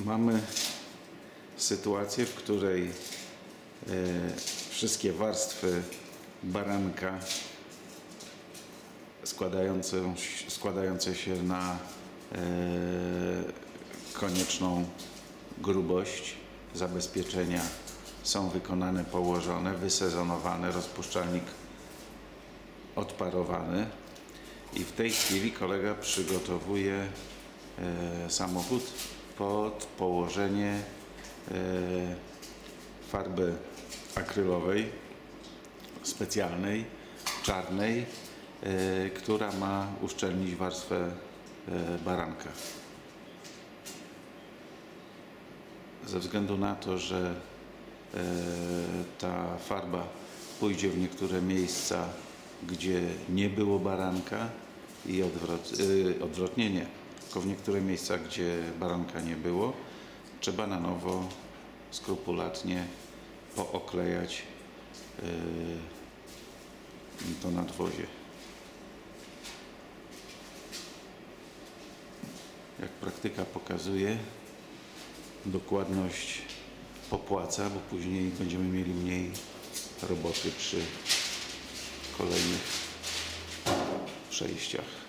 Mamy sytuację, w której e, wszystkie warstwy baranka składające, składające się na e, konieczną grubość zabezpieczenia są wykonane, położone, wysezonowane, rozpuszczalnik odparowany. I w tej chwili kolega przygotowuje e, samochód pod położenie e, farby akrylowej specjalnej, czarnej, e, która ma uszczelnić warstwę e, baranka. Ze względu na to, że ta farba pójdzie w niektóre miejsca, gdzie nie było baranka i odwrot, odwrotnie nie, w niektóre miejsca, gdzie baranka nie było, trzeba na nowo skrupulatnie pooklejać e, to nadwozie. Jak praktyka pokazuje, dokładność popłaca, bo później będziemy mieli mniej roboty przy kolejnych przejściach.